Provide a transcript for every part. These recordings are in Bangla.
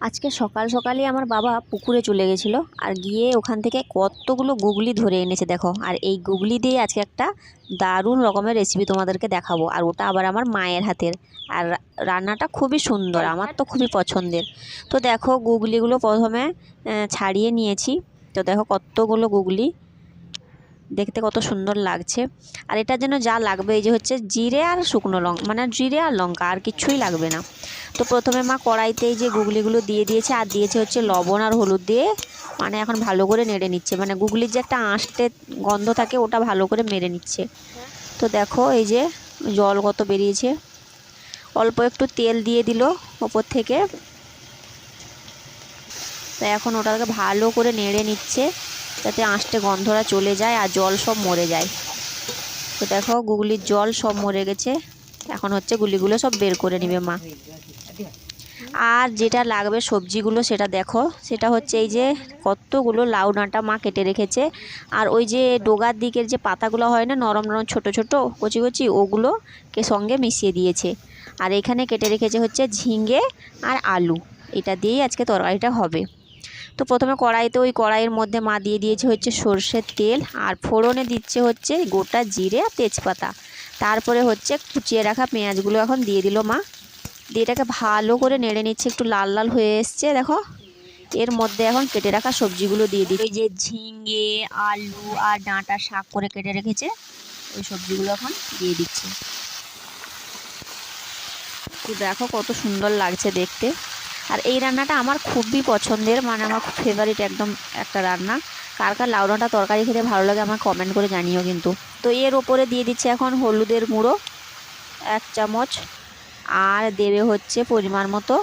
আজকে সকাল সকালই আমার বাবা পুকুরে চলে গেছিল আর গিয়ে ওখান থেকে কতগুলো গুগলি ধরে এনেছে দেখো। আর এই গুগলি দিয়ে আজকে একটা দারুণ রকমের রেসিপি তোমাদেরকে দেখাবো। আর ওটা আবার আমার মায়ের হাতের। আর রান্নাটা খুবই সুন্দর, আমার তো খুবই পছন্দের। তো দেখো গুগলিগুলো প্রথমে ছাড়িয়ে নিয়েছি। তো দেখো কতগুলো গুগলি। দেখতে কত সুন্দর লাগছে। আর এটার জন্য যা লাগবে এই যে হচ্ছে জিরে আর শুকনো লঙ্কা মানে জিরে আর লঙ্কা, আর কিছুই লাগবে না। তো প্রথমে মা কড়াইতে এই যে গুগলিগুলো দিয়ে দিয়েছে, আর দিয়েছে হচ্ছে লবণ আর হলুদ দিয়ে মানে এখন ভালো করে নেড়ে নিচ্ছে। মানে গুগলির যে একটা আঁশটে গন্ধ থাকে, ওটা ভালো করে মেরে নিচ্ছে। তো দেখো এই যে জল কত বেরিয়েছে। অল্প একটু তেল দিয়ে দিল ওপর থেকে। তো এখন ওটাকে ভালো করে নেড়ে নিচ্ছে যাতে আঁশটে গন্ধটা চলে যায় আর জল সব মরে যায়। তো দেখো গুগলির জল সব মরে গেছে। এখন হচ্ছে গুলিগুলো সব বের করে নেবে মা। আর যেটা লাগবে সবজিগুলো সেটা দেখো। সেটা হচ্ছে এই যে কতগুলো লাউ ডাঁটা মা কেটে রেখেছে। আর ওই যে ডোগার দিকের যে পাতাগুলো হয় না, নরম নরম ছোট ছোট, কচি কচি ওগুলোকে সঙ্গে মিশিয়ে দিয়েছে। আর এখানে কেটে রেখেছে হচ্ছে ঝিঙে আর আলু। এটা দিয়েই আজকে তরকারিটা হবে। তো প্রথমে কড়াইতে ওই কড়াইয়ের মধ্যে মা দিয়ে দিয়েছে হচ্ছে সর্ষের তেল, আর ফোড়নে দিচ্ছে হচ্ছে গোটা জিরে আর তেজপাতা। তারপরে হচ্ছে কুচিয়ে রাখা পেঁয়াজগুলো এখন দিয়ে দিল মা। দিয়ে এটাকে ভালো করে নেড়ে নিচ্ছে, একটু লাল লাল হয়ে এসছে, দেখো। এর মধ্যে এখন কেটে রাখা সবজিগুলো দিয়ে দিই যে ঝিঙে, আলু আর ডাঁটা শাক করে কেটে রেখেছে, ওই সবজিগুলো এখন দিয়ে দিচ্ছে। দেখো কত সুন্দর লাগছে দেখতে। আর এই রান্নাটা আমার খুবই পছন্দের মানে আমার খুব ফেভারিট একদম একটা রান্না। কার কার লাউ ডাঁটা তরকারি খেতে ভালো লাগে আমার কমেন্ট করে জানিও কিন্তু। তো এর ওপরে দিয়ে দিচ্ছে এখন হলুদের গুঁড়ো, এক চামচ, আর দেবে হচ্ছে পরিমাণ মতো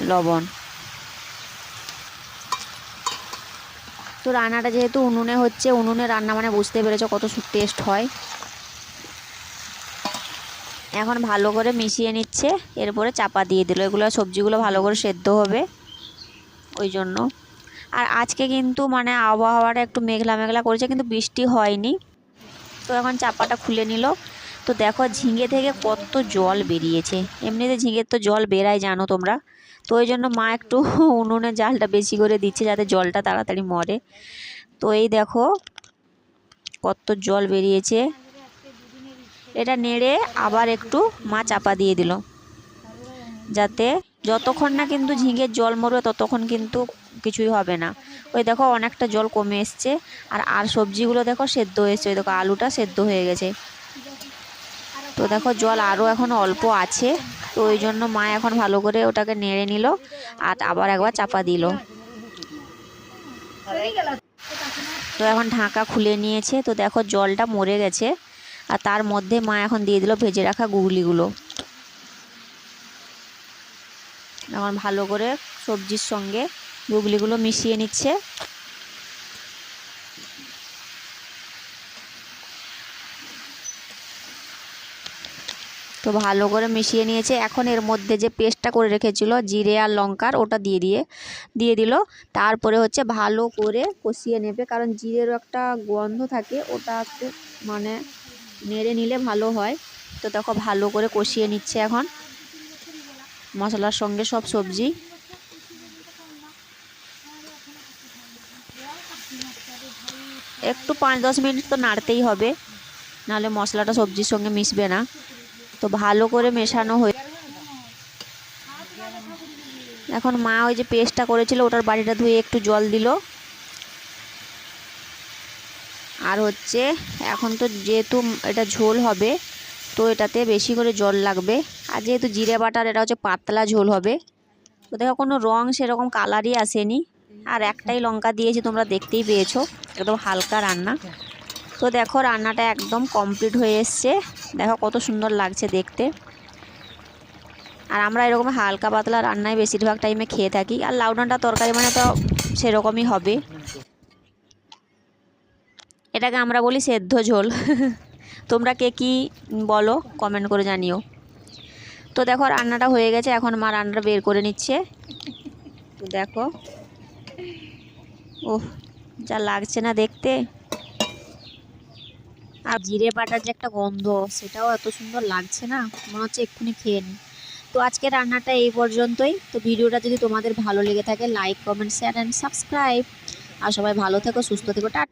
লবণ। তো রান্নাটা যেহেতু উনুনে হচ্ছে, উনুনে রান্না মানে বুঝতে পেরেছ কত টেস্ট হয়। এখন ভালো করে মিশিয়ে নিচ্ছে, এরপরে চাপা দিয়ে দিল। এগুলো সবজিগুলো ভালো করে সেদ্ধ হবে ওই জন্য। আর আজকে কিন্তু মানে আবহাওয়াটা একটু মেঘলা মেঘলা করেছে, কিন্তু বৃষ্টি হয়নি। তো এখন চাপাটা খুলে নিল। তো দেখো ঝিঙে থেকে কত জল বেরিয়েছে। এমনিতে ঝিঙের তো জল বেরায়, জানো তোমরা। তো ওই জন্য মা একটু উনুনে জালটা বেশি করে দিচ্ছে যাতে জলটা তাড়াতাড়ি মরে। তো এই দেখো কত জল বেরিয়েছে। এটা নেড়ে আবার একটু মা চাপা দিয়ে দিল। যাতে যতক্ষণ না কিন্তু ঝিঙের জল মরবে ততক্ষণ কিন্তু কিছুই হবে না। ওই দেখো অনেকটা জল কমে এসছে। আর আর সবজিগুলো দেখো সেদ্ধ হয়েছে। ওই দেখো আলুটা সেদ্ধ হয়ে গেছে। তো দেখো জল আরও এখন অল্প আছে। তো ওই জন্য মা এখন ভালো করে ওটাকে নেড়ে নিল আর আবার একবার চাপা দিল। তো এখন ঢাকা খুলে নিয়েছে। তো দেখো জলটা মরে গেছে। আর তার মধ্যে মা এখন দিয়ে দিল ভেজে রাখা গুগলিগুলো। এখন ভালো করে সবজির সঙ্গে গুগলিগুলো মিশিয়ে নিচ্ছে। তো ভালো করে মিশিয়ে নিয়েছে। এখন এর মধ্যে যে পেস্টটা করে রেখেছিল, জিরে আর লঙ্কার, ওটা দিয়ে দিয়ে দিয়ে দিল। তারপরে হচ্ছে ভালো করে কষিয়ে নেবে, কারণ জিরেরও একটা গন্ধ থাকে, ওটা মানে নেড়ে নিলে ভালো হয়। তো দেখো ভালো করে কষিয়ে নিচ্ছে এখন। মশলার সঙ্গে সব সবজি। একটু পাঁচ দশ মিনিট তো নাড়তেই হবে। নাহলে মশলাটা সবজির সঙ্গে মিশবে না। তো ভালো করে মেশানো হয়ে এখন মা ওই যে পেস্টটা করেছিল, ওটার বাড়িটা ধুয়ে একটু জল দিল। আর হচ্ছে এখন তো যেহেতু এটা ঝোল হবে, তো এটাতে বেশি করে জল লাগবে। আর যেহেতু জিরে বাটার, এটা হচ্ছে পাতলা ঝোল হবে। তো দেখো কোনো রং সেরকম কালারই আসেনি। আর একটাই লঙ্কা দিয়েছি, তোমরা দেখতেই পেয়েছ। একদম হালকা রান্না। তো দেখো রান্নাটা একদম কমপ্লিট হয়ে এসছে। দেখো কত সুন্দর লাগছে দেখতে। আর আমরা এরকম হালকা পাতলা রান্নায় বেশিরভাগ টাইমে খেয়ে থাকি। আর লাউ ডাঁটা তরকারি মানে তো সেরকমই হবে। এটাকে আমরা বলি সেদ্ধ ঝোল। তোমরা কে কী বলো কমেন্ট করে জানিও। তো দেখো, রান্নাটা হয়ে গেছে, এখন মা রান্নাটা বের করে নিচ্ছে। দেখো। ওহ, যা লাগছে না দেখতে। আর জিরে বাটার যে একটা গন্ধ, সেটাও এত সুন্দর লাগছে না, মনে হচ্ছে এক্ষুনি খেয়ে নিই। তো তো আজকে রান্নাটা এই পর্যন্তই। তো ভিডিওটা যদি তোমাদের ভালো লেগে থাকে like comment share and subscribe আর সবাই ভালো থেকো, সুস্থ থেকো, টাটা।